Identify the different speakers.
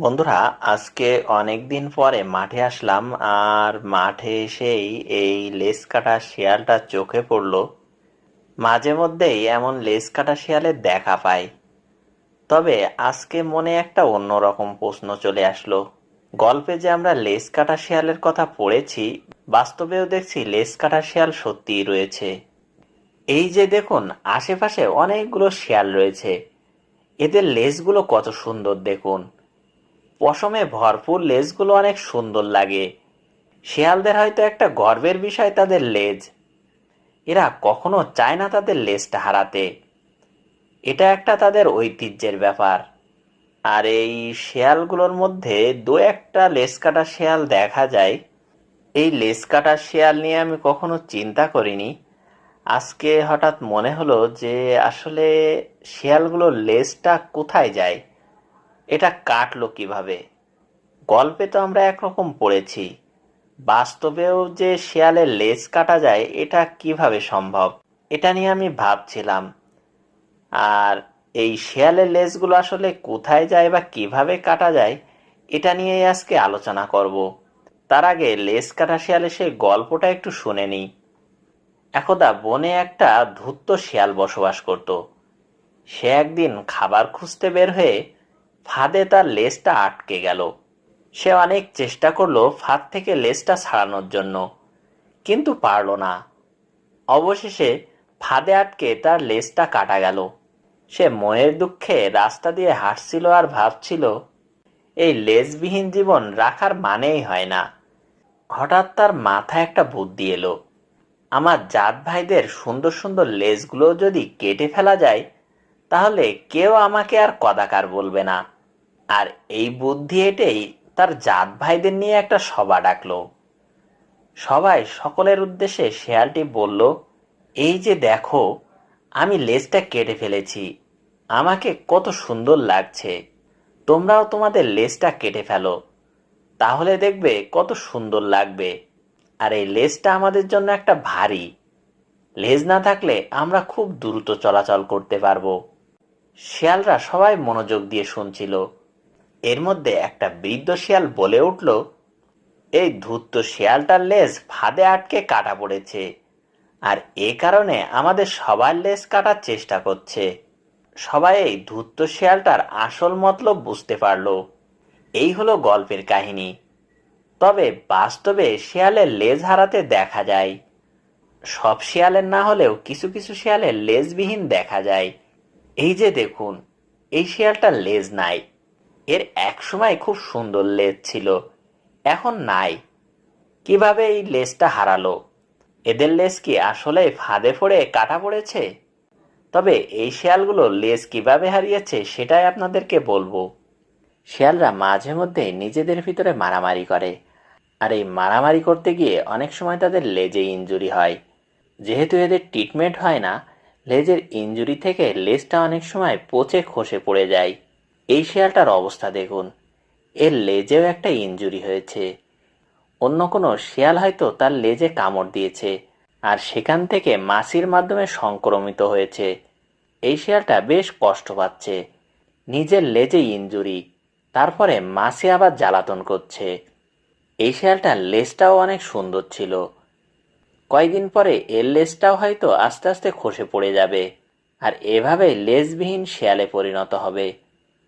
Speaker 1: বন্ধুরা, আজকে অনেক দিন পরে মাঠে আসলাম আর মাঠে এসেই এই লেজ কাটা শিয়ালটা চোখে পড়ল। মাঝে মধ্যেই এমন লেজ কাটা শিয়ালের দেখা পাই। তবে আজকে মনে একটা অন্যরকম প্রশ্ন চলে আসলো। গল্পে যে আমরা লেজ কাটা শিয়ালের কথা পড়েছি, বাস্তবেও দেখছি লেজ কাটা শিয়াল সত্যিই রয়েছে। এই যে দেখুন, আশেপাশে অনেকগুলো শিয়াল রয়েছে। এদের লেজগুলো কত সুন্দর দেখুন। পশমে ভরপুর লেজগুলো অনেক সুন্দর লাগে। শিয়ালদের হয়তো একটা গর্বের বিষয় তাদের লেজ। এরা কখনো চায় না তাদের লেজটা হারাতে। এটা একটা তাদের ঐতিহ্যের ব্যাপার। আর এই শেয়ালগুলোর মধ্যে দু একটা লেজ কাটা শেয়াল দেখা যায়। এই লেজ কাটা শেয়াল নিয়ে আমি কখনো চিন্তা করিনি। আজকে হঠাৎ মনে হলো যে আসলে শিয়ালগুলোর লেজটা কোথায় যায়? এটা কাটলো কীভাবে? গল্পে তো আমরা একরকম পড়েছি। বাস্তবেও যে শিয়ালের লেজ কাটা যায়, এটা কীভাবে সম্ভব? এটা নিয়ে আমি ভাবছিলাম। আর এই শিয়ালের লেজগুলো আসলে কোথায় যায় বা কীভাবে কাটা যায়, এটা নিয়েই আজকে আলোচনা করব। তার আগে লেজ কাটা শিয়ালের সেই গল্পটা একটু শুনে নিই। একদা বনে একটা ধূর্ত শিয়াল বসবাস করত। সে একদিন খাবার খুঁজতে বের হয়ে ফাঁদে তার লেজটা আটকে গেল। সে অনেক চেষ্টা করল ফাঁদ থেকে লেজটা ছাড়ানোর জন্য, কিন্তু পারল না। অবশেষে ফাঁদে আটকে তার লেজটা কাটা গেল। সে মনের দুঃখে রাস্তা দিয়ে হাঁটছিল আর ভাবছিল, এই লেজবিহীন জীবন রাখার মানেই হয় না। হঠাৎ তার মাথায় একটা বুদ্ধি এলো। আমার জাত ভাইদের সুন্দর সুন্দর লেজগুলো যদি কেটে ফেলা যায়, তাহলে কেউ আমাকে আর কদাকার বলবে না। আর এই বুদ্ধি এটেই তার জাত ভাইদের নিয়ে একটা সভা ডাকলো। সবাই সকলের উদ্দেশ্যে শেয়ালটি বলল, এই যে দেখো, আমি লেজটা কেটে ফেলেছি। আমাকে কত সুন্দর লাগছে। তোমরাও তোমাদের লেজটা কেটে ফেলো। তাহলে দেখবে কত সুন্দর লাগবে। আর এই লেজটা আমাদের জন্য একটা ভারী। লেজ না থাকলে আমরা খুব দ্রুত চলাচল করতে পারব। শিয়ালরা সবাই মনোযোগ দিয়ে শুনছিল। এর মধ্যে একটা বৃদ্ধ শিয়াল বলে উঠল, এই ধূর্ত শিয়ালটার লেজ ফাঁদে আটকে কাটা পড়েছে আর এ কারণে আমাদের সবার লেজ কাটার চেষ্টা করছে। সবাই এই ধূর্ত শিয়ালটার আসল মতলব বুঝতে পারল। এই হলো গল্পের কাহিনী। তবে বাস্তবে শিয়ালের লেজ হারাতে দেখা যায়। সব শিয়ালের না হলেও কিছু কিছু শিয়ালের লেজবিহীন দেখা যায়। এই যে দেখুন, এই শিয়ালটার লেজ নাই। এর এক সময় খুব সুন্দর লেজ ছিল। এখন নাই। কীভাবে এই লেজটা হারালো? এদের লেজ কি আসলে ফাঁদে পড়ে, কাটা পড়েছে? তবে এই শিয়ালগুলো লেজ কীভাবে হারিয়েছে সেটাই আপনাদেরকে বলব। শেয়ালরা মাঝে মধ্যে নিজেদের ভিতরে মারামারি করে। আর এই মারামারি করতে গিয়ে অনেক সময় তাদের লেজে ইনজুরি হয়। যেহেতু এদের ট্রিটমেন্ট হয় না, লেজের ইনজুরি থেকে লেজটা অনেক সময় পচে খসে পড়ে যায়। এই শিয়ালটার অবস্থা দেখুন। এর লেজেও একটা ইনজুরি হয়েছে। অন্য কোনো শিয়াল হয়তো তার লেজে কামড় দিয়েছে আর সেখান থেকে মাসির মাধ্যমে সংক্রমিত হয়েছে। এই শিয়ালটা বেশ কষ্ট পাচ্ছে। নিজের লেজে ইনজুরি। তারপরে মাসি আবার জ্বালাতন করছে। এই শিয়ালটার লেজটাও অনেক সুন্দর ছিল। কয়েকদিন পরে এর লেজটাও হয়তো আস্তে আস্তে খসে পড়ে যাবে আর এভাবে লেজবিহীন শিয়ালে পরিণত হবে।